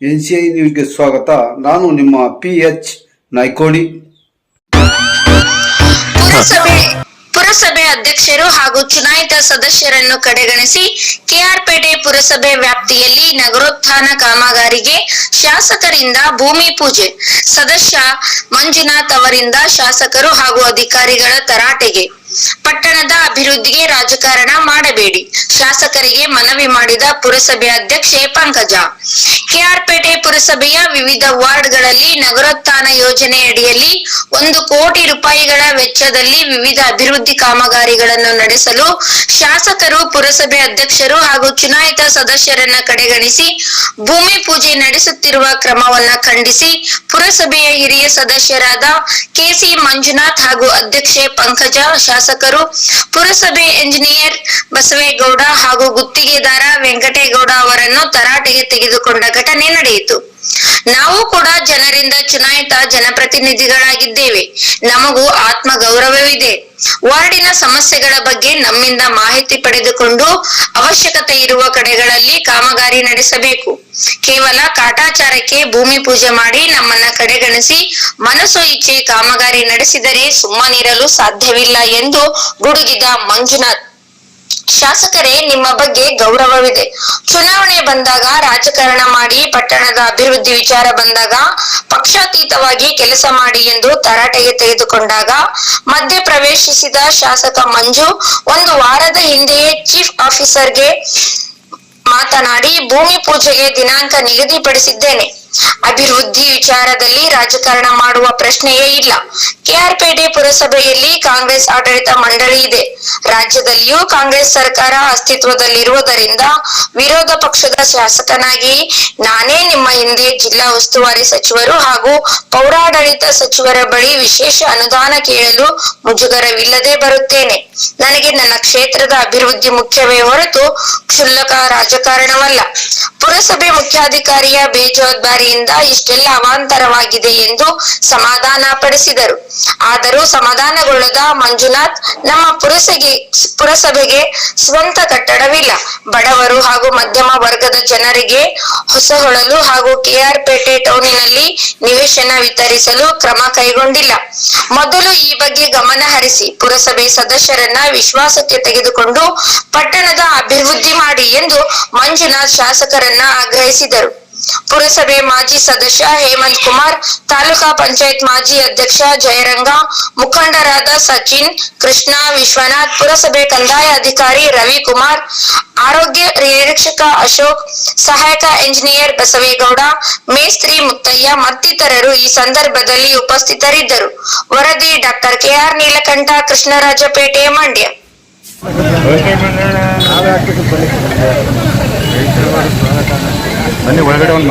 NCI ನ್ಯೂಸ್ಗೆ ಸ್ವಾಗತ. ನಾನು ನಿಮ್ಮ ಪಿ ಎಚ್ ನಾಯ್ಕೋಡಿ ಪುರಸಭೆ ಪುರಸಭೆ ಅಧ್ಯಕ್ಷರು ಹಾಗೂ ಚುನಾಯಿತ ಸದಸ್ಯರನ್ನು ಕಡೆಗಣಿಸಿ ಕೆಆರ್ಪೇಟೆ ಪುರಸಭೆ ವ್ಯಾಪ್ತಿಯಲ್ಲಿ ನಗರೋತ್ಥಾನ ಕಾಮಗಾರಿಗೆ ಶಾಸಕರಿಂದ ಭೂಮಿ ಪೂಜೆ, ಸದಸ್ಯ ಮಂಜುನಾಥ್ ಅವರಿಂದ ಶಾಸಕರು ಹಾಗೂ ಅಧಿಕಾರಿಗಳ ತರಾಟೆಗೆ ಪಟ್ಟಣದ ಅಭಿವೃದ್ಧಿಗೆ ರಾಜಕಾರಣ ಮಾಡಬೇಡಿ. ಶಾಸಕರಿಗೆ ಮನವಿ ಮಾಡಿದ ಪುರಸಭೆ ಅಧ್ಯಕ್ಷೆ ಪಂಕಜ. ಕೆಆರ್ಪೇಟೆ ಪುರಸಭೆಯ ವಿವಿಧ ವಾರ್ಡ್ಗಳಲ್ಲಿ ನಗರೋತ್ಥಾನ ಯೋಜನೆ ಅಡಿಯಲ್ಲಿ ಒಂದು ಕೋಟಿ ರೂಪಾಯಿಗಳ ವೆಚ್ಚದಲ್ಲಿ ವಿವಿಧ ಅಭಿವೃದ್ಧಿ ಕಾಮಗಾರಿಗಳನ್ನು ನಡೆಸಲು ಶಾಸಕರು, ಪುರಸಭೆ ಅಧ್ಯಕ್ಷರು ಹಾಗೂ ಚುನಾಯಿತ ಸದಸ್ಯರನ್ನ ಕಡೆಗಣಿಸಿ ಭೂಮಿ ಪೂಜೆ ನಡೆಸುತ್ತಿರುವ ಕ್ರಮವನ್ನ ಖಂಡಿಸಿ ಪುರಸಭೆಯ ಹಿರಿಯ ಸದಸ್ಯರಾದ ಕೆಸಿ ಮಂಜುನಾಥ್ ಹಾಗೂ ಅಧ್ಯಕ್ಷೆ ಪಂಕಜ, ಶಾಸಕರು, ಪುರಸಭೆ ಎಂಜಿನಿಯರ್ ಬಸವೇಗೌಡ ಹಾಗೂ ಗುತ್ತಿಗೆದಾರ ವೆಂಕಟೇಗೌಡ ಅವರನ್ನು ತರಾಟೆಗೆ ತೆಗೆದುಕೊಂಡ ಘಟನೆ ನಡೆಯಿತು. ನಾವು ಕೂಡ ಜನರಿಂದ ಚುನಾಯಿತ ಜನಪ್ರತಿನಿಧಿಗಳಾಗಿದ್ದೇವೆ. ನಮಗೂ ಆತ್ಮ ಗೌರವವಿದೆ ವಾರ್ಡಿನ ಸಮಸ್ಯೆಗಳ ಬಗ್ಗೆ ನಮ್ಮಿಂದ ಮಾಹಿತಿ ಪಡೆದುಕೊಂಡು ಅವಶ್ಯಕತೆ ಇರುವ ಕಡೆಗಳಲ್ಲಿ ಕಾಮಗಾರಿ ನಡೆಸಬೇಕು. ಕೇವಲ ಕಾಟಾಚಾರಕ್ಕೆ ಭೂಮಿ ಪೂಜೆ ಮಾಡಿ ನಮ್ಮನ್ನ ಕಡೆಗಣಿಸಿ ಮನಸ್ಸು ಇಚ್ಛೆ ಕಾಮಗಾರಿ ನಡೆಸಿದರೆ ಸುಮ್ಮನಿರಲು ಸಾಧ್ಯವಿಲ್ಲ ಎಂದು ಗುಡುಗಿದ ಮಂಜುನಾಥ್. ಶಾಸಕರೇ, ನಿಮ್ಮ ಬಗ್ಗೆ ಗೌರವವಿದೆ. ಚುನಾವಣೆ ಬಂದಾಗ ರಾಜಕಾರಣ ಮಾಡಿ, ಪಟ್ಟಣದ ಅಭಿವೃದ್ಧಿ ವಿಚಾರ ಬಂದಾಗ ಪಕ್ಷಾತೀತವಾಗಿ ಕೆಲಸ ಮಾಡಿ ಎಂದು ತರಾಟೆಗೆ ತೆಗೆದುಕೊಂಡಾಗ ಮಧ್ಯ ಪ್ರವೇಶಿಸಿದ ಶಾಸಕ ಮಂಜು ಒಂದು ವಾರದ ಹಿಂದೆಯೇ ಚೀಫ್ ಆಫೀಸರ್ಗೆ ಮಾತನಾಡಿ, ಭೂಮಿ ಪೂಜೆಗೆ ದಿನಾಂಕ ನಿಗದಿಪಡಿಸಿದ್ದೇನೆ. ಅಭಿವೃದ್ಧಿ ವಿಚಾರದಲ್ಲಿ ರಾಜಕಾರಣ ಮಾಡುವ ಪ್ರಶ್ನೆಯೇ ಇಲ್ಲ. ಕೆಆರ್ಪೇಟೆ ಪುರಸಭೆಯಲ್ಲಿ ಕಾಂಗ್ರೆಸ್ ಆಡಳಿತ ಮಂಡಳಿ ಇದೆ. ರಾಜ್ಯದಲ್ಲಿಯೂ ಕಾಂಗ್ರೆಸ್ ಸರ್ಕಾರ ಅಸ್ತಿತ್ವದಲ್ಲಿರುವುದರಿಂದ ವಿರೋಧ ಪಕ್ಷದ ಶಾಸಕನಾಗಿ ನಾನೇ ನಿಮ್ಮ ಹಿಂದೆ ಜಿಲ್ಲಾ ಉಸ್ತುವಾರಿ ಸಚಿವರು ಹಾಗೂ ಪೌರಾಡಳಿತ ಸಚಿವರ ಬಳಿ ವಿಶೇಷ ಅನುದಾನ ಕೇಳಲು ಮುಜುಗರವಿಲ್ಲದೆ ಬರುತ್ತೇನೆ. ನನಗೆ ನನ್ನ ಕ್ಷೇತ್ರದ ಅಭಿವೃದ್ಧಿ ಮುಖ್ಯವೇ ಹೊರತು ಕ್ಷುಲ್ಲಕ ರಾಜಕಾರಣವಲ್ಲ. ಪುರಸಭೆ ಮುಖ್ಯಾಧಿಕಾರಿಯ ಬೇಜವಾಬ್ದಾರಿಯಿಂದ ಇಷ್ಟೆಲ್ಲ ಅವಾಂತರವಾಗಿದೆ ಎಂದು ಸಮಾಧಾನ ಪಡಿಸಿದರು. ಆದರೂ ಸಮಾಧಾನಗೊಳ್ಳದ ಮಂಜುನಾಥ್, ನಮ್ಮ ಪುರಸಭೆಗೆ ಪುರಸಭೆಗೆ ಸ್ವಂತ ಕಟ್ಟಡವಿಲ್ಲ. ಬಡವರು ಹಾಗೂ ಮಧ್ಯಮ ವರ್ಗದ ಜನರಿಗೆ ಹೊಸಹೊಳಲು ಹಾಗೂ ಕೆಆರ್ ಪೇಟೆ ಟೌನಿನಲ್ಲಿ ನಿವೇಶನ ವಿತರಿಸಲು ಕ್ರಮ ಕೈಗೊಂಡಿಲ್ಲ. ಮೊದಲು ಈ ಬಗ್ಗೆ ಗಮನ ಹರಿಸಿ ಪುರಸಭೆ ಸದಸ್ಯರನ್ನ ವಿಶ್ವಾಸಕ್ಕೆ ತೆಗೆದುಕೊಂಡು ಪಟ್ಟಣದ ಅಭಿವೃದ್ಧಿ ಮಾಡಿ ಎಂದು ಮಂಜುನಾಥ್ ಶಾಸಕರನ್ನ ಆಗ್ರಹಿಸಿದರು. ಪುರಸಭೆ ಮಾಜಿ ಸದಸ್ಯ ಹೇಮಂತ್ ಕುಮಾರ್, ತಾಲೂಕಾ ಪಂಚಾಯತ್ ಮಾಜಿ ಅಧ್ಯಕ್ಷ ಜಯರಂಗ, ಮುಖಂಡರಾದ ಸಚಿನ್ ಕೃಷ್ಣ, ವಿಶ್ವನಾಥ್, ಪುರಸಭೆ ಕಂದಾಯ ಅಧಿಕಾರಿ ರವಿಕುಮಾರ್, ಆರೋಗ್ಯ ನಿರೀಕ್ಷಕ ಅಶೋಕ್, ಸಹಾಯಕ ಎಂಜಿನಿಯರ್ ಬಸವೇಗೌಡ, ಮೇಸ್ತ್ರಿ ಮುತ್ತಯ್ಯ ಮತ್ತಿತರರು ಈ ಸಂದರ್ಭದಲ್ಲಿ ಉಪಸ್ಥಿತರಿದ್ದರು. ವರದಿ ಡಾಕ್ಟರ್ ಕೆಆರ್. ನೀಲಕಂಠ, ಕೃಷ್ಣರಾಜಪೇಟೆ, ಮಂಡ್ಯ. ಬನ್ನಿ ಒಳಗಡೆ ಒಂದು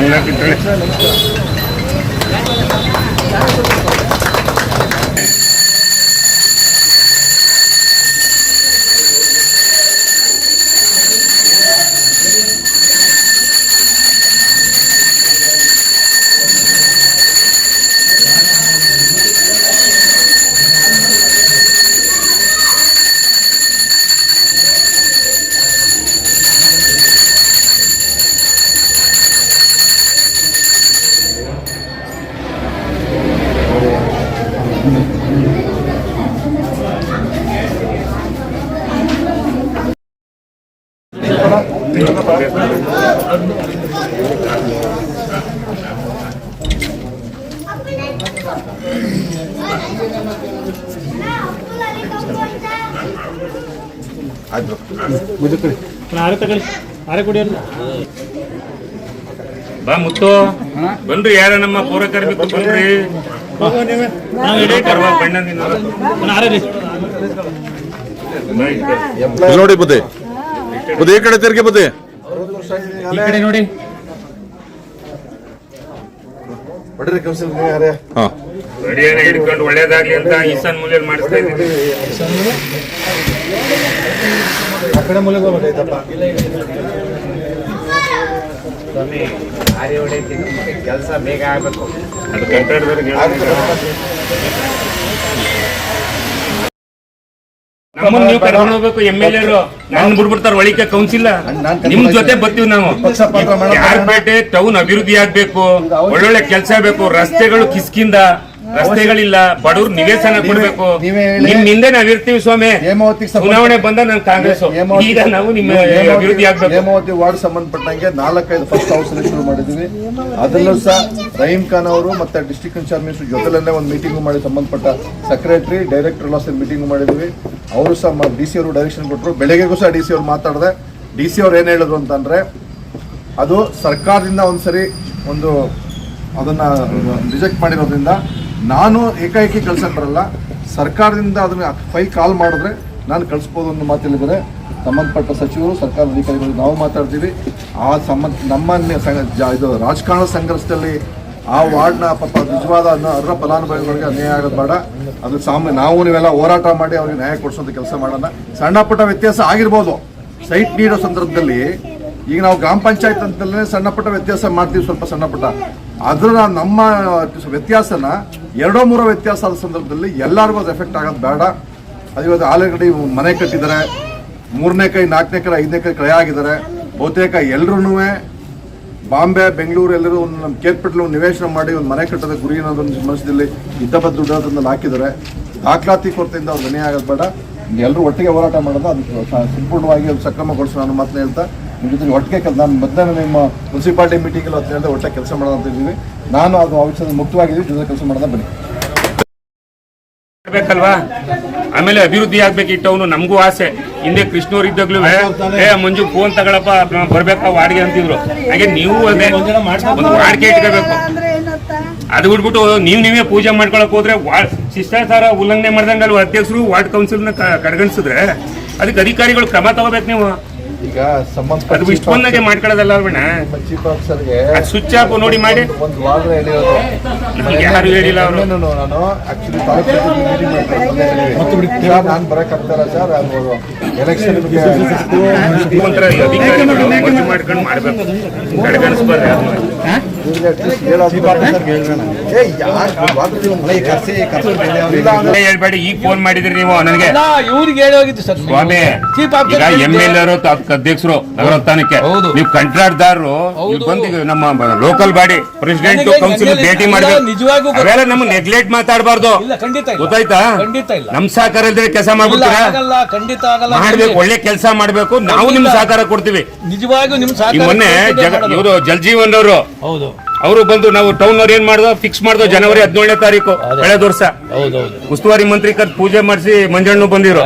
ಮಂಗಾಕಿತ್ತೇಳಿ ಆರೆ ತಗೊಳ್ಳಿ ಆರೆ ಕುಡಿಯೋರು ಬಾ ಮುತ್ತು ಬನ್ರಿ ಯಾರ ನಮ್ಮ ಪೂರಕರ್ಮಿತ್ತು ಬನ್ರಿ. ನಾವು ಇಡೀ ಪರ್ವ ಬಣ್ಣದಿಂದ ಆರೆ ರೀ. ನೋಡಿ ಬುದ್ಧಿ. ಬುದ್ಧಿ ಈ ಕಡೆ ತಿರ್ಗಿ ಬುದ್ಧಿ. ಈ ಕಡೆ ನೋಡಿ. ಹಾ. ಗಡಿಯನ್ನ ಹಿಡ್ಕೊಂಡು ಒಳ್ಳೇದಾಗ್ಲಿ ಅಂತ ಈಶಾನ್ ಮೂಲೆಯಲ್ಲಿ ಮಾಡಿಸ್ತಾ ಇದ್ದೀವಿ ಕೆಲಸ ಬೇಗ ಆಗ್ಬೇಕು. ಅದು. ನಮ್ಮನ್ನ ನೀವು ಕರ್ಕೊಂಡು ಹೋಗ್ಬೇಕು ಎಂ ಎಲ್ ಎರು. ನಾನು ಬಿಡ್ಬಿಡ್ತಾರ ಒಳಿಕೆ ಕೌನ್ಸಿಲ್ ನಿಮ್ ಜೊತೆ ಬರ್ತೀವಿ ನಾವು. ಯಾರ್ಪೇಟೆ ಟೌನ್ ಅಭಿವೃದ್ಧಿ ಆಗ್ಬೇಕು. ಒಳ್ಳೊಳ್ಳೆ ಕೆಲಸ ಬೇಕು ರಸ್ತೆಗಳು ಕಿಸ್ಕಿಂದ ರಸ್ತೆಗಳಿಲ್ಲ. ಬಡವ್ರು ನಿವೇಶನ ಕೊಡ್ಬೇಕು. ನಿಮ್ಮಿಂದೆ ನಾವ್ ಇರ್ತೀವಿ ಸ್ವಾಮಿ. ಚುನಾವಣೆ ಬಂದ ನನ್ ಕಾಂಗ್ರೆಸ್. ಈಗ ನಾವು ನಿಮ್ಮ ಅಭಿವೃದ್ಧಿ ಆಗ್ಬೇಕು. ಹೇಮಾವತಿ ವಾರ್ಡ್ ಸಂಬಂಧಪಟ್ಟಂಗೆ ನಾಲ್ಕೈದು ಫಸ್ಟ್ ಹೌಸ್ ಅಲ್ಲಿ ಶುರು ಮಾಡಿದ್ವಿ. ಅದರಲ್ಲೂ ಸಹ ರಹೀಮ್ ಖಾನ್ ಅವರು ಮತ್ತೆ ಡಿಸ್ಟ್ರಿಕ್ಟ್ ಇನ್ಚಾರ್ಜ್ ಮಿನಿಸ್ಟರ್ ಜೊತೆಲೇ ಒಂದು ಮೀಟಿಂಗ್ ಮಾಡಿ ಸಂಬಂಧಪಟ್ಟ ಸೆಕ್ರೆಟರಿ ಡೈರೆಕ್ಟರ್ ಎಲ್ಲ ಸೇರಿ ಮೀಟಿಂಗ್ ಮಾಡಿದ್ವಿ. ಅವರು ಸಹ ಡಿ ಸಿ ಅವರು ಡೈರೆಕ್ಷನ್ ಕೊಟ್ಟರು ಬೆಳಗ್ಗೆಗೂ ಸಹ ಡಿ ಸಿ ಅವರು ಮಾತಾಡಿದೆ. ಡಿ ಸಿ ಅವ್ರು ಏನು ಹೇಳಿದ್ರು ಅಂತಂದ್ರೆ ಅದು ಸರ್ಕಾರದಿಂದ ಒಂದ್ಸರಿ ಒಂದು ಅದನ್ನ ರಿಜೆಕ್ಟ್ ಮಾಡಿರೋದ್ರಿಂದ ನಾನು ಏಕಾಏಕಿ ಕಳ್ಸಕ್ಕೆ ಬರಲ್ಲ ಸರ್ಕಾರದಿಂದ ಅದನ್ನ ಫೈಲ್ ಕಾಲ್ ಮಾಡಿದ್ರೆ ನಾನು ಕಳಿಸ್ಬೋದು ಅನ್ನೋ ಮಾತಿಲ್ಲಿದ್ದಾರೆ. ಸಂಬಂಧಪಟ್ಟ ಸಚಿವರು, ಸರ್ಕಾರದ ಅಧಿಕಾರಿಗಳು ನಾವು ಮಾತಾಡ್ತೀವಿ. ಆ ಸಂಬಂಧ ನಮ್ಮ ಸಂಘ- ಇದು ರಾಜಕಾರಣ ಸಂಘರ್ಷದಲ್ಲಿ ಆ ವಾರ್ಡ್ನ ಪಾಪ ನಿಜವಾದ ಅದರ ಫಲಾನುಭವಿಗಳಿಗೆ ಅನ್ಯಾಯ ಆಗೋದು ಬೇಡ. ಅದು ಸಾಮಾನ್ಯ ನಾವು ನೀವೆಲ್ಲ ಹೋರಾಟ ಮಾಡಿ ಅವ್ರಿಗೆ ನ್ಯಾಯ ಕೊಡಿಸೋಂಥ ಕೆಲಸ ಮಾಡೋಣ. ಸಣ್ಣ ಪುಟ್ಟ ವ್ಯತ್ಯಾಸ ಆಗಿರ್ಬೋದು. ಸೈಟ್ ನೀಡೋ ಸಂದರ್ಭದಲ್ಲಿ ಈಗ ನಾವು ಗ್ರಾಮ ಪಂಚಾಯತ್ ಅಂತಲೇ ಸಣ್ಣ ಪುಟ್ಟ ವ್ಯತ್ಯಾಸ ಮಾಡ್ತೀವಿ ಸ್ವಲ್ಪ ಸಣ್ಣ ಪುಟ್ಟ. ಅದ್ರ ನಮ್ಮ ವ್ಯತ್ಯಾಸನ ಎರಡೋ ಮೂರೋ ವ್ಯತ್ಯಾಸ ಆದ ಸಂದರ್ಭದಲ್ಲಿ ಎಲ್ಲರಿಗೂ ಅದು ಎಫೆಕ್ಟ್ ಆಗೋದು ಬೇಡ. ಅದು ಇವತ್ತು ಆಲ್ರೆಡಿ ಮನೆ ಕಟ್ಟಿದ್ದಾರೆ. ಮೂರನೇ ಕೈ, ನಾಲ್ಕನೇ ಕೈ, ಐದನೇ ಕೈ ಕ್ರಯ ಆಗಿದ್ದಾರೆ. ಬಹುತೇಕ ಎಲ್ಲರೂ ಬಾಂಬೆ, ಬೆಂಗಳೂರು ಎಲ್ಲರೂ ಒಂದು ನಮ್ಮ ಕೇರ್ಪೆಟ್ಲು ಒಂದು ನಿವೇಶನ ಮಾಡಿ ಒಂದು ಮನೆ ಕಟ್ಟದ ಗುರಿ ಅನ್ನೋದೊಂದು ಮನಸ್ಸಲ್ಲಿ ಇದ್ದಬದ್ದ ದುಡ್ಡೋದನ್ನ ಹಾಕಿದ್ದಾರೆ ದಾಖಲಾತಿ ಕೊರತೆಯಿಂದ ಅವ್ರು ಮನೆ ಆಗೋದು ಬೇಡ. ಎಲ್ಲರೂ ಒಟ್ಟಿಗೆ ಹೋರಾಟ ಮಾಡೋದು ಅದು ಸ- ಸಂಪೂರ್ಣವಾಗಿ ಅದು ಸಕ್ರಮಗೊಳಿಸೋಣ ಅನ್ನೋ ಮಾತನ್ನ ಹೇಳ್ತಾ. ನಿಮ್ಮ ಜೊತೆ ಒಟ್ಟಿಗೆ ಕೆಲಸ ನಾನು ಮಧ್ಯಾಹ್ನ ನಿಮ್ಮ ಮುನ್ಸಿಪಾಲಿಟಿ ಮೀಟಿಂಗಲ್ಲಿ ಹತ್ರ ಹೇಳಿದ್ರೆ ಒಟ್ಟಿಗೆ ಕೆಲಸ ಮಾಡೋಣ ಅಂತ ಇದ್ದೀವಿ. ನಾನು ಅದು ಆ ಮುಕ್ತವಾಗಿದ್ದೀವಿ ಜೊತೆ ಕೆಲಸ ಮಾಡೋಣ ಬನ್ನಿ. ಬೇಕಲ್ವಾ ಆಮೇಲೆ ಅಭಿವೃದ್ಧಿ ಆಗ್ಬೇಕು ಇಟ್ಟವನು ನಮಗೂ ಆಸೆ. ಹಿಂದೆ ಕೃಷ್ಣವ್ರು ಇದ್ದಾಗ್ಲೂ ಏ ಮಂಜು ಫೋನ್ ತಗೊಳಪ್ಪ ಬರ್ಬೇಕ ವಾಡಿಗೆ ಅಂತಿದ್ರು. ಹಾಗೆ ನೀವು ಅದೇ, ಒಂದು ವಾಡಿಕೆ ಇಟ್ಕೋಬೇಕು. ಅದು ಬಿಟ್ಬಿಟ್ಟು ನೀವು ನೀವೇ ಪೂಜೆ ಮಾಡ್ಕೊಳಕ್ ಹೋದ್ರೆ ಶಿಷ್ಟಾಚಾರ ಉಲ್ಲಂಘನೆ ಮಾಡ್ದಂಗಲ್ವ? ಅಧ್ಯಕ್ಷರು, ವಾರ್ಡ್ ಕೌನ್ಸಿಲ್ನ ಕಡೆಗಣಿಸಿದ್ರೆ ಅದಕ್ಕೆ ಅಧಿಕಾರಿಗಳು ಕ್ರಮ ತಗೋಬೇಕು ನೀವು. ಈಗ ಸಂಬಂಧಪಟ್ಟ ಅದು ಇಷ್ಟೊಂದಾಗೆ ಮಾಡ್ಕೊಳ್ಳೋದಲ್ಲ ಅಲ್ವಣ್ಣ ಚೀಫ್ ಆಫೀಸರ್ಗೆ ಸ್ವಿಚ್ ಆಫ್ ನೋಡಿ ಮಾಡಿ. ಒಂದು ವಾರ ಹೇಳಿರೋದು. ನಮ್ಗೆ ಯಾರು ಹೇಳಿಲ್ಲ ಅವರು. ನಾನು ನಾನು ಆಕ್ಚುಲಿ ಮಾಡ್ಕೊಂಡು ನಾನು ಬರಕ್ಕಾಗ್ತಾರ ಸರ್ ಅದು ಎಲೆಕ್ಷನ್ ಮುಖ್ಯಮಂತ್ರಿ ಅಧಿಕಾರಿಗಳು ಮರ್ಜಿ ಮಾಡ್ಕೊಂಡು ಮಾಡ್ಬೇಕು. ಕಡೆಗಣಿಸ್ಬಾರ್ದು ಯಾರ್ನೂ. ಹೇಳ್ಬೇಡಿ ಈಗ ಫೋನ್ ಮಾಡಿದ್ರಿ ನೀವು ನನಗೆ. ಇವ್ರಿಗೆ ಹೇಳಿ ಹೋಗಿದ್ದು ಸರ್ ಸ್ವಾಮಿ ಎಂ ಎಲ್ ಎರು ಅಧ್ಯಕ್ಷರು ನಗರೋತ್ಥಾನಕ್ಕೆ. ಹೌದು. ನೀವು ಕಂಟ್ರಾಟ್ದಾರರು. ಬಂದು ನಮ್ಮ ಲೋಕಲ್ ಬಾಡಿ ಪ್ರೆಸಿಡೆಂಟ್ ಕೌನ್ಸಿಲ್ ಭೇಟಿ ಮಾಡಿದ್ರೆ. ನಿಜವಾಗೂ. ಅವೆಲ್ಲ ನಮ್ಮ ನೆಗ್ಲೆಕ್ಟ್ ಮಾತಾಡಬಾರ್ದು. ಗೊತ್ತಾಯ್ತಾ? ನಮ್ ಸಹಕಾರ ಇಲ್ದ್ರೆ ಕೆಲಸ ಮಾಡ್ಬಿಡ್ತೀರಾ? ಖಂಡಿತ ಆಗಲ್ಲ. ಮಾಡ್ಬೇಕು ಒಳ್ಳೆ ಕೆಲಸ ಮಾಡ್ಬೇಕು. ನಾವು ನಿಮ್ ಸಹಕಾರ ಕೊಡ್ತೀವಿ. ನಿಜವಾಗೂ ನಿಮ್ ಮೊನ್ನೆ. ಇವರು ಜಲ್ಜೀವನ್ ಅವರು. ಹೌದು. ಅವರು ಬಂದು ನಾವು ಟೌನ್ ಅವ್ರು ಏನ್ ಮಾಡ್ದೋ ಫಿಕ್ಸ್ ಮಾಡ್ದೋ ಜನವರಿ ಹದಿನೇಳನೇ ತಾರೀಕು. ಕಳೆದ ವರ್ಷ ಹೌದೌದು. ಉಸ್ತುವಾರಿ ಮಂತ್ರಿ ಕರ್ ಪೂಜೆ ಮಾಡಿಸಿ ಮಂಜಣ್ಣು ಬಂದಿರು.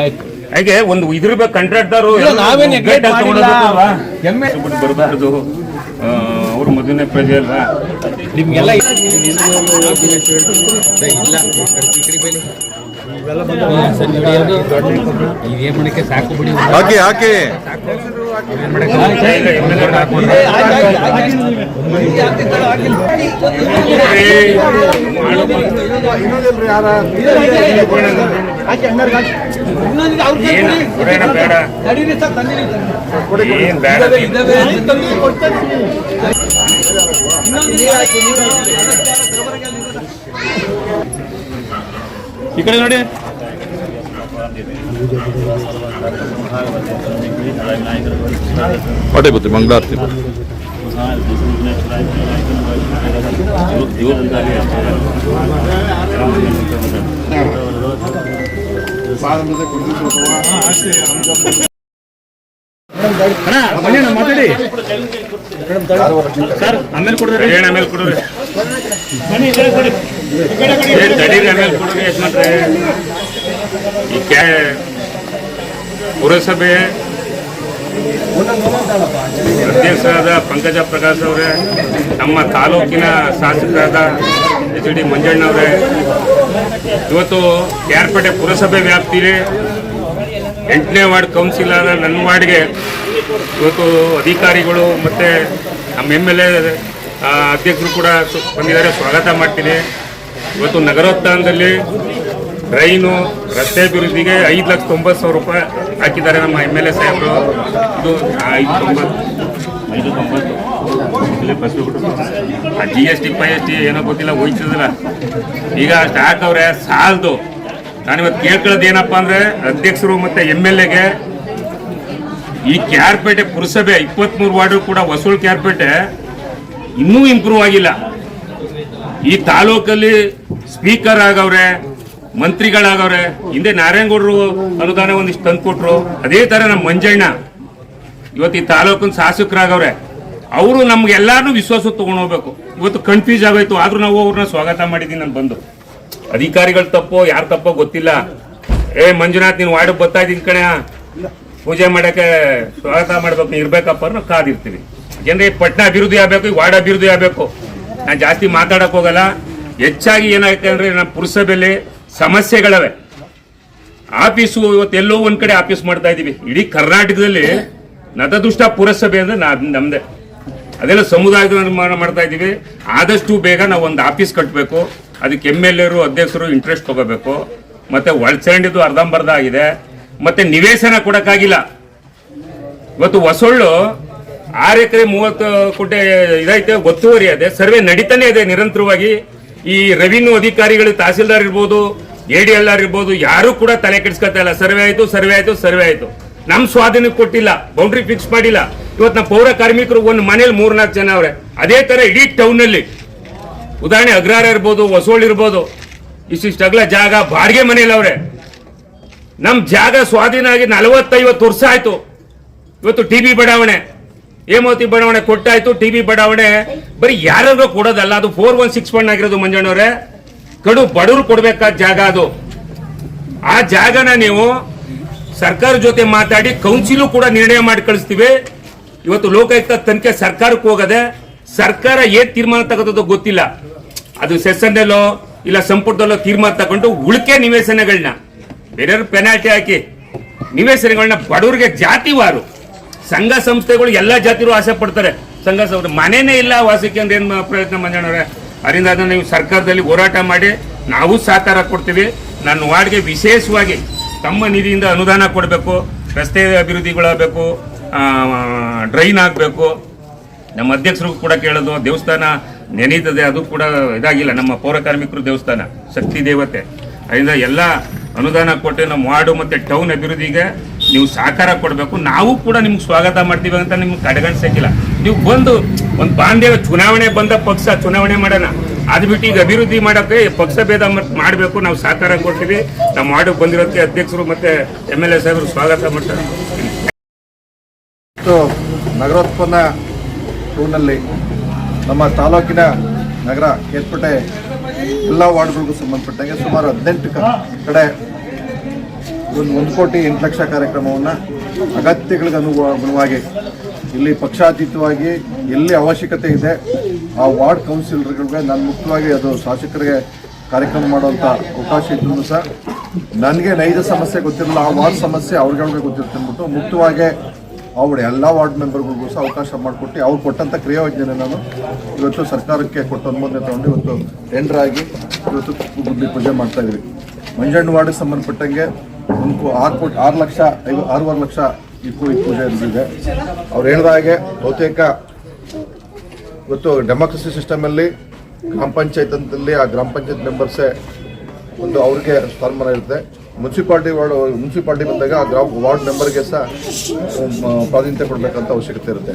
ಹಾಗೆ ಒಂದು ಕಂಟ್ರಾಕ್ಟರು neglect ಮಾಡಿಲ್ಲ. ಎಮ್ಮೆ- ಬರಬಾರ್ದು. ಅವ್ರು ಮೊದಲನೇ ಪ್ರಜೆ ಅಲ್ಲ ನಿಮ್ಗೆಲ್ಲ ಸಾಕು ಬಿಡಿ ಹಾಕಿ ಹಾಕಿ ಏನು ಕೊಡೋಣ ಬೇಡ ಏನ್ ಬೇಡ ಈ ಕಡೆ ನೋಡಿ. ಹೊಟ್ಟೆ ಬತ್ತಿ ಮಂಗಳಾರತಿ. ಮಾತಾಡಿ ಸರ್ ಆಮೇಲೆ ಕೊಡ್ರಿ ಏನ್ ಆಮೇಲೆ ಕೊಡ್ರಿ ಏ, ತಡೀರಿ ಆಮೇಲೆ ಕೊಡ್ರಿ ಯಜಮಾನ್ರೆ ಈ ಕೆ ಪುರಸಭೆ ಅಧ್ಯಕ್ಷರಾದ ಪಂಕಜ ಪ್ರಕಾಶ್ ಅವರೇ, ನಮ್ಮ ತಾಲೂಕಿನ ಶಾಸಕರಾದ ಎಚ್ ಡಿ ಮಂಜಣ್ಣವರೇ ಇವತ್ತು ಯಾರ್ಪೇಟೆ ಪುರಸಭೆ ವ್ಯಾಪ್ತಿಲಿ ಎಂಟನೇ ವಾರ್ಡ್ ಕೌನ್ಸಿಲರ್ ನನ್ನ ವಾರ್ಡ್ಗೆ ಇವತ್ತು ಅಧಿಕಾರಿಗಳು ಮತ್ತು ನಮ್ಮ ಎಂ ಎಲ್ ಎ ಅಧ್ಯಕ್ಷರು ಕೂಡ ಬಂದಿದ್ದಾರೆ. ಸ್ವಾಗತ ಮಾಡ್ತೀನಿ. ಇವತ್ತು ನಗರೋತ್ಥಾನದಲ್ಲಿ ಡ್ರೈನು ರಸ್ತೆ ಅಭಿವೃದ್ಧಿಗೆ ಐದು ಲಕ್ಷ ತೊಂಬತ್ತು ಸಾವಿರ ರೂಪಾಯಿ ಹಾಕಿದ್ದಾರೆ ನಮ್ಮ ಎಂ ಎಲ್ ಎ ಸಾಹೇಬರು. ಇದು ಐದು ತೊಂಬತ್ತು. ಐದು ತೊಂಬತ್ತು. ಆ ಜಿ ಎಸ್ ಟಿ ಪೈ ಎಸ್ ಟಿ ಏನೋ ಗೊತ್ತಿಲ್ಲ ಹೋಯ್ತದಲ್ಲ ಈಗ ಸ್ಟಾರ್ಟ್ ಅವ್ರೆ ಸಾಲದು. ನಾನಿವತ್ತು ಕೇಳ್ಕೊಳ್ಳೋದು ಏನಪ್ಪ ಅಂದರೆ ಅಧ್ಯಕ್ಷರು ಮತ್ತು ಎಂ ಎಲ್ ಎಗೆ ಈ ಕ್ಯಾರ್ಪೇಟೆ ಪುರಸಭೆ ಇಪ್ಪತ್ತ್ಮೂರು ವಾರ್ಡು ಕೂಡ ವಸೂಲ್ ಕ್ಯಾರ್ಪೇಟೆ ಇನ್ನೂ ಇಂಪ್ರೂವ್ ಆಗಿಲ್ಲ. ಈ ತಾಲೂಕಲ್ಲಿ ಸ್ಪೀಕರ್ ಆಗವ್ರೆ ಮಂತ್ರಿಗಳಾಗವ್ರೆ ಹಿಂದೆ ನಾರಾಯಣಗೌಡರು ಅನುದಾನ ಒಂದಿಷ್ಟು ತಂದು ಕೊಟ್ರು, ಅದೇ ತರ ನಮ್ಮ ಮಂಜಣ್ಣ, ಇವತ್ತು ಈ ತಾಲೂಕಿನ ಶಾಸಕರಾಗವ್ರೆ, ಅವರು ನಮ್ಗೆಲ್ಲಾರು ವಿಶ್ವಾಸ ತಗೊಂಡು ಹೋಗ್ಬೇಕು. ಇವತ್ತು ಕನ್ಫ್ಯೂಸ್ ಆಗೋಯ್ತು, ಆದ್ರೂ ನಾವು ಅವ್ರನ್ನ ಸ್ವಾಗತ ಮಾಡಿದೀನಿ ನಾನು ಬಂದು. ಅಧಿಕಾರಿಗಳ ತಪ್ಪೋ, ಯಾರ ತಪ್ಪೋ ಗೊತ್ತಿಲ್ಲ. ಏ ಮಂಜುನಾಥ್, ನೀನು ವಾರ್ಡ್ ಬರ್ತಾ ಇದ್ದೀನಿ ಕಣೆ. ಪೂಜೆ ಮಾಡಕ್ಕೆ ಸ್ವಾಗತ ಮಾಡ್ಬೇಕು ಇರ್ಬೇಕಪ್ಪ ನಾವು ಕಾದಿರ್ತೀವಿ. ಯಾಕೆಂದ್ರೆ ಈ ಪಟ್ಟಣ ಅಭಿವೃದ್ಧಿ ಆಗಬೇಕು, ಈ ವಾರ್ಡ್ ಅಭಿವೃದ್ಧಿ ಆಗಬೇಕು. ನಾನು ಜಾಸ್ತಿ ಮಾತಾಡಕ್ ಹೋಗಲ್ಲ. ಹೆಚ್ಚಾಗಿ ಏನಾಗುತ್ತೆ ಅಂದ್ರೆ ನಮ್ಮ ಪುರಸಭೆಯಲ್ಲಿ ಸಮಸ್ಯೆಗಳವೆ. ಆಫೀಸು ಇವತ್ತು ಎಲ್ಲೋ ಒಂದ್ ಕಡೆ ಆಫೀಸ್ ಮಾಡ್ತಾ ಇದೀವಿ. ಇಡೀ ಕರ್ನಾಟಕದಲ್ಲಿ ನತದುಷ್ಟ ಪುರಸಭೆ ಅಂದ್ರೆ ನಮ್ದೆ. ಅದೆಲ್ಲ ಸಮುದಾಯದ ನಿರ್ಮಾಣ ಮಾಡ್ತಾ ಇದೀವಿ. ಆದಷ್ಟು ಬೇಗ ನಾವು ಒಂದು ಆಫೀಸ್ ಕಟ್ಟಬೇಕು ಅದಕ್ಕೆ ಎಂ ಎಲ್ ಎರು, ಅಧ್ಯಕ್ಷರು ಇಂಟ್ರೆಸ್ಟ್ ತಗೋಬೇಕು. ಮತ್ತೆ ಒಳಚರಂಡಿದು ಅರ್ಧಂಬರ್ಧ ಆಗಿದೆ. ಮತ್ತೆ ನಿವೇಶನ ಕೊಡಕ್ಕಾಗಿಲ್ಲ. ಇವತ್ತು ಹೊಸಳ್ಳು ಆರು ಎಕರೆ ಮೂವತ್ತು ಕೋಟಿ ಇದೈತೆ ಒತ್ತುವರಿ ಅದೇ. ಸರ್ವೆ ನಡೀತಾನೆ ಇದೆ ನಿರಂತರವಾಗಿ. ಈ ರೆವಿನ್ಯೂ ಅಧಿಕಾರಿಗಳು ತಹಸೀಲ್ದಾರ್ ಇರ್ಬೋದು ಎ ಡಿ ಎಲ್ ಆರ್ ಇರ್ಬೋದು, ಯಾರು ಕೂಡ ತಲೆ ಕೆಡಿಸ್ಕೊತಾ ಇಲ್ಲ. ಸರ್ವೆ ಆಯ್ತು ಸರ್ವೆ ಆಯ್ತು ಸರ್ವೆ ಆಯ್ತು. ನಮ್ಮ ಸ್ವಾಧೀನಕ್ಕೆ ಕೊಟ್ಟಿಲ್ಲ ಬೌಂಡ್ರಿ ಫಿಕ್ಸ್ ಮಾಡಿಲ್ಲ. ಇವತ್ತು ನಮ್ಮ ಪೌರ ಕಾರ್ಮಿಕರು ಒಂದು ಮನೇಲಿ ಮೂರ್ನಾಲ್ಕು ಜನ ಅವ್ರೆ. ಅದೇ ತರ ಇಡೀ ಟೌನ್ನಲ್ಲಿ ಉದಾಹರಣೆ ಅಗ್ರಹಾರ ಇರ್ಬೋದು, ಹೊಸೋಳ್ ಇರ್ಬೋದು. ಇಷ್ಟಿಷ್ಟು ಅಗಲ ಜಾಗ, ಬಾಡಿಗೆ ಮನೇಲಿ ಅವ್ರೆ. ನಮ್ಮ ಜಾಗ ಸ್ವಾಧೀನ ಆಗಿ ನಲವತ್ತೈವತ್ತು ವರ್ಷ ಆಯ್ತು. ಇವತ್ತು ಟಿ ಬಿ ಬಡಾವಣೆ. ಹೇಮಾವತಿ ಬಡಾವಣೆ ಕೊಟ್ಟಾಯ್ತು, ಟಿ ಬಿ ಬಡಾವಣೆ. ಬರೀ ಯಾರು ಕೊಡೋದಲ್ಲ, ಅದು ಫೋರ್ ಒನ್ ಸಿಕ್ಸ್ ಒನ್ ಆಗಿರೋದು ಮಂಜಣ್ಣವ್ರೆ. ಕಡು ಬಡವರು ಕೊಡ್ಬೇಕಾದ ಜಾಗ ಅದು. ಆ ಜಾಗನ ನೀವು ಸರ್ಕಾರ ಜೊತೆ ಮಾತಾಡಿ ಕೌನ್ಸಿಲು ಕೂಡ ನಿರ್ಣಯ ಮಾಡಿ ಕಳಿಸ್ತೀವಿ. ಇವತ್ತು ಲೋಕಾಯುಕ್ತ ತನಿಖೆ ಸರ್ಕಾರಕ್ಕೆ ಹೋಗದೆ, ಸರ್ಕಾರ ಏನ್ ತೀರ್ಮಾನ ತಗೋತದೋ ಗೊತ್ತಿಲ್ಲ. ಅದು ಸೆಷನ್ನಲ್ಲೋ ಇಲ್ಲ ಸಂಪುಟದಲ್ಲೋ ತೀರ್ಮಾನ ತಗೊಂಡು ಉಳಿಕೆ ನಿವೇಶನಗಳನ್ನ ಬೇರೆಯವ್ರ ಪೆನಾಲ್ಟಿ ಹಾಕಿ. ನಿವೇಶನಗಳನ್ನ ಬಡವರಿಗೆ ಜಾತಿವಾರು ಸಂಘ ಸಂಸ್ಥೆಗಳು ಎಲ್ಲ ಜಾತಿರು ಆಸೆ ಪಡ್ತಾರೆ. ಸಂಘ ಸಂಸ್ಥೆ ಮನೆನೇ ಇಲ್ಲ ವಾಸಕ್ಕೆ ಅಂತ ಏನು ಪ್ರಯತ್ನ ಮಂಜಣ್ಣವ್ರೆ ಅದರಿಂದ ಅದನ್ನು ನೀವು ಸರ್ಕಾರದಲ್ಲಿ ಹೋರಾಟ ಮಾಡಿ, ನಾವು ಸಹಕಾರ ಕೊಡ್ತೀವಿ. ನನ್ನ ವಾರ್ಡ್ಗೆ ವಿಶೇಷವಾಗಿ ತಮ್ಮ ನಿಧಿಯಿಂದ ಅನುದಾನ ಕೊಡಬೇಕು, ರಸ್ತೆ ಅಭಿವೃದ್ಧಿಗಳಾಗಬೇಕು ಡ್ರೈನ್ ಆಗಬೇಕು. ನಮ್ಮ ಅಧ್ಯಕ್ಷರು ಕೂಡ ಕೇಳೋದು, ದೇವಸ್ಥಾನ ನೆನೀತದೆ, ಅದು ಕೂಡ ಇದಾಗಿಲ್ಲ. ನಮ್ಮ ಪೌರ ಕಾರ್ಮಿಕರು ದೇವಸ್ಥಾನ, ಶಕ್ತಿ ದೇವತೆ. ಅದರಿಂದ ಎಲ್ಲ ಅನುದಾನ ಕೊಟ್ಟು ನಮ್ಮ ವಾರ್ಡು ಮತ್ತು ಟೌನ್ ಅಭಿವೃದ್ಧಿಗೆ ನೀವು ಸಹಕಾರ ಕೊಡಬೇಕು, ನಾವು ಕೂಡ ನಿಮ್ಗೆ ಸ್ವಾಗತ ಮಾಡ್ತೀವಿ ಅಂತ ನಿಮ್ಗೆ ಕಡೆಗಣಿಸಕ್ಕಿಲ್ಲ ನೀವು ಬಂದು ಒಂದು ಬಾಂಧವ್ಯ ಚುನಾವಣೆ ಬಂದ ಪಕ್ಷ ಚುನಾವಣೆ ಮಾಡೋಣ. ಅದು ಬಿಟ್ಟು ಈಗ ಅಭಿವೃದ್ಧಿ ಮಾಡೋಕ್ಕೆ ಪಕ್ಷ ಭೇದ ಮಾಡಬೇಕು, ನಾವು ಸಹಕಾರ ಕೊಡ್ತೀವಿ. ನಮ್ಮ ವಾರ್ಡ್ ಬಂದಿರೋದಕ್ಕೆ ಅಧ್ಯಕ್ಷರು ಮತ್ತು ಎಂ ಎಲ್ ಎ ಸಾಹೇಬರು ಸ್ವಾಗತ ಮಾಡ್ತಾರೆ. ನಗರೋತ್ಪನ್ನ ಟೂನಲ್ಲಿ ನಮ್ಮ ತಾಲೂಕಿನ ನಗರ, ಕೇರ್ಪೇಟೆ ಎಲ್ಲ ವಾರ್ಡ್ಗಳಿಗೂ ಸಂಬಂಧಪಟ್ಟಂಗೆ ಸುಮಾರು ಹದಿನೆಂಟು ಕಡೆ ಒಂದು ಒಂದು ಕೋಟಿ ಎಂಟು ಲಕ್ಷ ಕಾರ್ಯಕ್ರಮವನ್ನು ಅಗತ್ಯಗಳಿಗೆ ಅನುಗುಣವಾಗಿ ಇಲ್ಲಿ ಪಕ್ಷಾತೀತವಾಗಿ ಎಲ್ಲಿ ಅವಶ್ಯಕತೆ ಇದೆ ಆ ವಾರ್ಡ್ ಕೌನ್ಸಿಲರ್ಗಳಿಗೆ ನಾನು ಮುಖ್ಯವಾಗಿ ಅದು ಶಾಸಕರಿಗೆ ಕಾರ್ಯಕ್ರಮ ಮಾಡುವಂಥ ಅವಕಾಶ ಇದ್ರೂ ಸಹ ನನಗೆ ನೈಜ ಸಮಸ್ಯೆ ಗೊತ್ತಿರಲ್ಲ, ಆ ವಾರ್ಡ್ ಸಮಸ್ಯೆ ಅವ್ರಿಗೆ ಗೊತ್ತಿರುತ್ತೆ ಅಂದ್ಬಿಟ್ಟು ಮುಕ್ತವಾಗಿ ಅವ್ರ ಎಲ್ಲ ವಾರ್ಡ್ ಮೆಂಬರ್ಗಳಿಗೂ ಸಹ ಅವಕಾಶ ಮಾಡಿಕೊಟ್ಟು ಅವ್ರು ಕೊಟ್ಟಂಥ ಕ್ರಿಯಾಯೋಜನೆ ನಾನು ಇವತ್ತು ಸರ್ಕಾರಕ್ಕೆ ಕೊಟ್ಟು ಅನುಮೋದನೆ ತಗೊಂಡು ಇವತ್ತು ಟೆಂಡರ್ ಇವತ್ತು ಪೂಜೆ ಮಾಡ್ತಾ ಇದ್ದೀವಿ ಮಂಜಣ್ಣ ವಾರ್ಡಿಗೆ ಸಂಬಂಧಪಟ್ಟಂಗೆ ಒಂದು ಆರು ಕೋಟಿ, ಆರು ಲಕ್ಷ ಐವ ಆರೂವರೆ ಲಕ್ಷ ಈ ಪೂಜೆ ಇದೆ ಅವ್ರು ಹೇಳಿದ ಹಾಗೆ ಬಹುತೇಕ ಇವತ್ತು ಡೆಮೋಕ್ರಸಿ ಸಿಸ್ಟಮಲ್ಲಿ ಗ್ರಾಮ ಪಂಚಾಯತ್ ಅಂತಲ್ಲಿ ಆ ಗ್ರಾಮ ಪಂಚಾಯತ್ ಮೆಂಬರ್ಸೇ ಒಂದು ಅವ್ರಿಗೆ ಸ್ಥಾನಮಾನ ಇರುತ್ತೆ. ಮುನ್ಸಿಪಾಲ್ಟಿ ವಾರ್ಡ್, ಮುನ್ಸಿಪಾಲ್ಟಿ ಬಂದಾಗ ಆ ಗ್ರಾಮ ವಾರ್ಡ್ ಮೆಂಬರ್ಗೆ ಸಹ ಪ್ರಾತಿನಿಧ್ಯ ಕೊಡಬೇಕಂತ ಅವಶ್ಯಕತೆ ಇರುತ್ತೆ.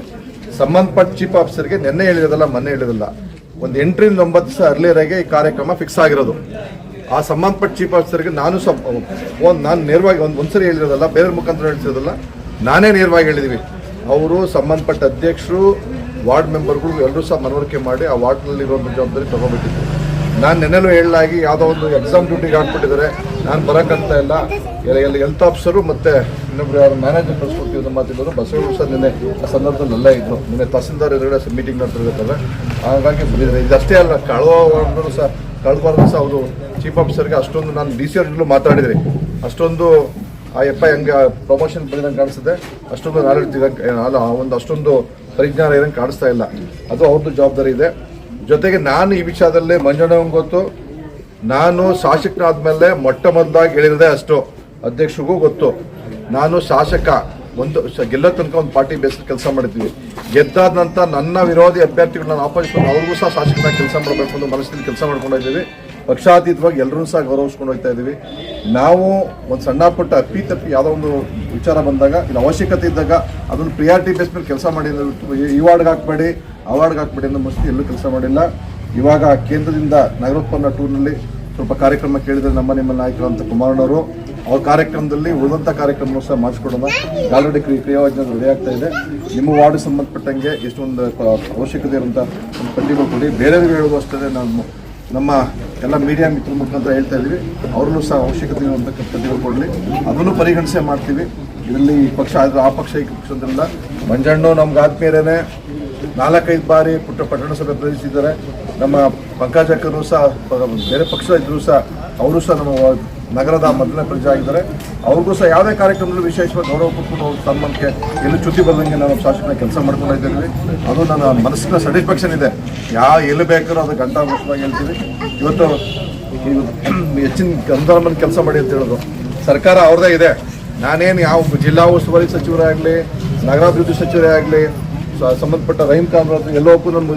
ಸಂಬಂಧಪಟ್ಟ ಚೀಫ್ ಆಫೀಸರ್ಗೆ ನಿನ್ನೆ ಹೇಳಿರೋದಲ್ಲ, ಮೊನ್ನೆ ಹೇಳಿರೋದಲ್ಲ. ಒಂದು ಎಂಟರಿಂದ ಒಂಬತ್ತು ದಿವಸ ಅರ್ಲಿಯರಾಗೆ ಈ ಕಾರ್ಯಕ್ರಮ ಫಿಕ್ಸ್ ಆಗಿರೋದು. ಆ ಸಂಬಂಧಪಟ್ಟ ಚೀಫ್ ಆಫೀಸರ್ಗೆ ನಾನು ಸಹ ಒಂದು ನಾನು ನೇರವಾಗಿ ಒಂದು ಒಂದ್ಸರಿ ಹೇಳಿರೋದಲ್ಲ, ಬೇರೆ ಮುಖಾಂತರ ಹೇಳ್ತಿರೋದಲ್ಲ ನಾನೇ ನೇರವಾಗಿ ಹೇಳಿದೀವಿ. ಅವರು ಸಂಬಂಧಪಟ್ಟ ಅಧ್ಯಕ್ಷರು, ವಾರ್ಡ್ ಮೆಂಬರ್ಗಳು ಎಲ್ಲರೂ ಸಹ ಮನವರಿಕೆ ಮಾಡಿ ಆ ವಾರ್ಡ್ನಲ್ಲಿರೋ ಜವಾಬ್ದಾರಿ ತೊಗೊಬಿಟ್ಟಿದ್ದೆ ನಾನು ನೆನೆಲು ಹೇಳಲಾಗಿ ಯಾವುದೋ ಒಂದು ಎಕ್ಸಾಮ್ ಡ್ಯೂಟಿಗೆ ಹಾಕ್ಬಿಟ್ಟಿದ್ದಾರೆ. ನಾನು ಬರೋಕ್ಕಂತ ಇಲ್ಲ. ಎಲ್ಲ ಹೆಲ್ತ್ ಆಫೀಸರು ಮತ್ತು ಇನ್ನೊಬ್ರು ಯಾರು ಮ್ಯಾನೇಜರ್ ಕಳಿಸ್ಕೊಡ್ತೀವಿ ಮಾತಿದ್ರು. ಬಸವಣ್ಣ ಸಹ ನಿನ್ನೆ ಆ ಸಂದರ್ಭದಲ್ಲಿ ಎಲ್ಲ ಇದ್ದರು ನಿನ್ನೆ ತಹಸೀಲ್ದಾರ್ ಎದುರುಗಡೆ ಮೀಟಿಂಗ್ ಮಾಡ್ತಿರ್ಬೇಕಾದ್ರೆ ಹಾಗಾಗಿ ಇದಷ್ಟೇ ಅಲ್ಲ ಕಳುವ ಸಹ ಕಳೆದ ಸಹ ಅವರು. ಚೀಫ್ ಆಫೀಸರ್ಗೆ ಅಷ್ಟೊಂದು ನಾನು ಡಿ ಸಿ ಅವ್ರಿಗೂ ಮಾತಾಡಿದ್ರಿ. ಅಷ್ಟೊಂದು ಆ ಎಪ್ಪ ಹೆಂಗೆ ಪ್ರಮೋಷನ್ ಬಂದಿದಂಗೆ ಕಾಣಿಸ್ತದೆ. ಅಷ್ಟೊಂದು ನಾಲೆಡ್ಜ್ ಇದಂಗೆ ಅಲ್ಲ ಒಂದು ಅಷ್ಟೊಂದು ಪರಿಜ್ಞಾನ ಇರಂಗೆ ಕಾಣಿಸ್ತಾ ಇಲ್ಲ. ಅದು ಅವ್ರದ್ದು ಜವಾಬ್ದಾರಿ ಇದೆ. ಜೊತೆಗೆ ನಾನು ಈ ವಿಷಯದಲ್ಲಿ ಮಂಜಣ್ಣವಂಗೆ ಗೊತ್ತು. ನಾನು ಶಾಸಕನಾದ್ಮೇಲೆ ಮೊಟ್ಟ ಮೊದಲಾಗಿ ಹೇಳಿರದೆ ಅಷ್ಟು. ಅಧ್ಯಕ್ಷರಿಗೂ ಗೊತ್ತು. ನಾನು ಶಾಸಕ. ಒಂದು ಗೆಲ್ಲೋ ತನಕ ಒಂದು ಪಾರ್ಟಿ ಬೇಸ್ ಕೆಲಸ ಮಾಡಿದ್ವಿ. ಗೆದ್ದಾದ ನಂತರ ನನ್ನ ವಿರೋಧಿ ಅಭ್ಯರ್ಥಿಗಳು ನಾನು ಆಪೋಸಿಷನ್ ಅವ್ರಿಗೂ ಸಹ ಶಾಸಕನಾಗಿ ಕೆಲಸ ಮಾಡಬೇಕು ಅನ್ನೋ ಮನಸ್ಸಿನಲ್ಲಿ ಕೆಲಸ ಮಾಡ್ಕೊಂಡಿದ್ದೀವಿ ಪಕ್ಷಾತೀತವಾಗಿ ಎಲ್ಲರೂ ಸಹ ಗೌರವಿಸ್ಕೊಂಡು ಹೋಗ್ತಾ ಇದ್ದೀವಿ ನಾವು ಒಂದು ಸಣ್ಣ ಪುಟ್ಟ ಅಪ್ಪಿ ತಪ್ಪಿ ಯಾವುದೋ ಒಂದು ವಿಚಾರ ಬಂದಾಗ ಇಲ್ಲ ಅವಶ್ಯಕತೆ ಇದ್ದಾಗ ಅದನ್ನು ಪ್ರಿಯಾರಿಟಿ ಬೇಸ್ ಮೇಲೆ ಕೆಲಸ ಮಾಡಿ ಈ- ವಾರ್ಡ್ಗೆ ಹಾಕ್ಬೇಡಿ ಆ ವಾರ್ಡ್ಗೆ ಹಾಕ್ಬೇಡಿ ಅನ್ನೋ ಮಸ್ತಿ ಎಲ್ಲೂ ಕೆಲಸ ಮಾಡಿಲ್ಲ. ಇವಾಗ ಕೇಂದ್ರದಿಂದ ನಗರೋತ್ಪನ್ನ ಟೂರ್ನಲ್ಲಿ ಸ್ವಲ್ಪ ಕಾರ್ಯಕ್ರಮ ಕೇಳಿದರೆ ನಮ್ಮ ನಿಮ್ಮ ನಾಯಕರು ಅಂತ ಕುಮಾರಣ್ಣವರು. ಅವ್ರ ಕಾರ್ಯಕ್ರಮದಲ್ಲಿ ಉಳಿದಂಥ ಕಾರ್ಯಕ್ರಮ ಸಹ ಮಾಡಿಸ್ಕೊಡೋಣ. ಆಲ್ರೆಡಿ ಕ್ರಿಯಾ ರೆಡಿ ಆಗ್ತಾ ಇದೆ. ನಿಮ್ಮ ವಾರ್ಡ್ ಸಂಬಂಧಪಟ್ಟಂಗೆ ಎಷ್ಟೊಂದು ಅವಶ್ಯಕತೆ ಇರುವಂಥ ಒಂದು ಪಟ್ಟಿಗಳು ಕೊಡಿ. ಬೇರೆಯವ್ರಿಗೆ ಹೇಳೋದು ಅಷ್ಟೇ, ನಾನು ನಮ್ಮ ಎಲ್ಲ ಮೀಡಿಯಾ ಮಿತ್ರ ಮುಖಾಂತರ ಹೇಳ್ತಾ ಇದ್ದೀವಿ. ಅವ್ರಲ್ಲೂ ಸಹ ಅವಶ್ಯಕತೆ ಇರುವಂಥ ಪಟ್ಟಿಗಳು ಕೊಡಲಿ. ಅದನ್ನು ಪರಿಗಣಿಸೇ ಮಾಡ್ತೀವಿ. ಇದರಲ್ಲಿ ಈ ಪಕ್ಷ ಆದ್ರೆ ಆ ಪಕ್ಷ, ಈ ಪಕ್ಷ ಅಂತಿಲ್ಲ ಮಂಜಣ್ಣು ನಮ್ಗೆ ಆದ್ಮೇಲೆ ನಾಲ್ಕೈದು ಬಾರಿ ಪುಟ್ಟ ಪಟ್ಟಣ ಸಭೆ ಪ್ರವೇಶಿಸಿದ್ದಾರೆ. ನಮ್ಮ ಪಂಕಜಕ್ಕರು ಸಹ, ಬೇರೆ ಪಕ್ಷ ಇದ್ರು ಸಹ, ಅವರು ಸಹ ನಮ್ಮ ನಗರದ ಮೊದಲನೇ ಪ್ರಜೆ ಆಗಿದ್ದಾರೆ. ಅವ್ರಿಗೂ ಸಹ ಯಾವುದೇ ಕಾರ್ಯಕ್ರಮದಲ್ಲಿ ವಿಶೇಷವಾಗಿ ಗೌರವ ಕೊಟ್ಕೊಂಡು ಅವ್ರ ತಮ್ಮಕ್ಕೆ ಎಲ್ಲೂ ಚ್ಯುತಿ ಬಂದಂಗೆ ನಾವು ಶಾಸಕನ ಕೆಲಸ ಮಾಡ್ಕೊಂಡು ಇದ್ದೀವಿ ಅದು ನನ್ನ ಮನಸ್ಸಿನ ಸ್ಯಾಟಿಸ್ಫ್ಯಾಕ್ಷನ್ ಇದೆ. ಯಾವ ಎಲ್ಲಿ ಬೇಕಾದ್ರೂ ಅದು ಗಂಟಾಘೋಷವಾಗಿ ಹೇಳ್ತೀವಿ. ಇವತ್ತು ಹೆಚ್ಚಿನ ಗಂಧರ್ಮನ ಕೆಲಸ ಮಾಡಿ ಅಂತ ಹೇಳೋದು. ಸರ್ಕಾರ ಅವ್ರದ್ದೇ ಇದೆ. ನಾನೇನು ಯಾವ ಜಿಲ್ಲಾ ಉಸ್ತುವಾರಿ ಸಚಿವರೇ ಆಗಲಿ, ನಗರಾಭಿವೃದ್ಧಿ ಸಚಿವರೇ ಆಗಲಿ ಸಂಬಂಧಪಟ್ಟ ಖಾನ್ ಹತ್ರ ಎಲ್ಲೋಕ್ಕೂ ನಮ್ಮ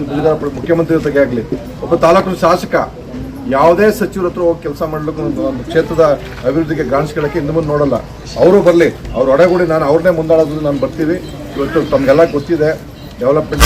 ಮುಖ್ಯಮಂತ್ರಿ ಜೊತೆಗೆ ಆಗಲಿ. ಒಬ್ಬ ತಾಲೂಕಿನ ಶಾಸಕ ಯಾವುದೇ ಸಚಿವರ ಹತ್ರ ಹೋಗಿ ಕೆಲಸ ಮಾಡ್ಲಿಕ್ಕೆ ಒಂದು ಕ್ಷೇತ್ರದ ಅಭಿವೃದ್ಧಿಗೆ ಕಾಣಿಸ್ಕೊಳ್ಳೋಕ್ಕೆ ಇನ್ನು ಮುಂದೆ ನೋಡಲ್ಲ. ಅವರು ಬರಲಿ, ಅವ್ರ ಒಡೆಗೂಡಿ ನಾನು ಅವ್ರನ್ನೇ ಮುಂದಾಡೋದು ನಾನು ಬರ್ತೀವಿ. ಇವತ್ತು ತಮಗೆಲ್ಲ ಗೊತ್ತಿದೆ ಡೆವಲಪ್ಮೆಂಟ್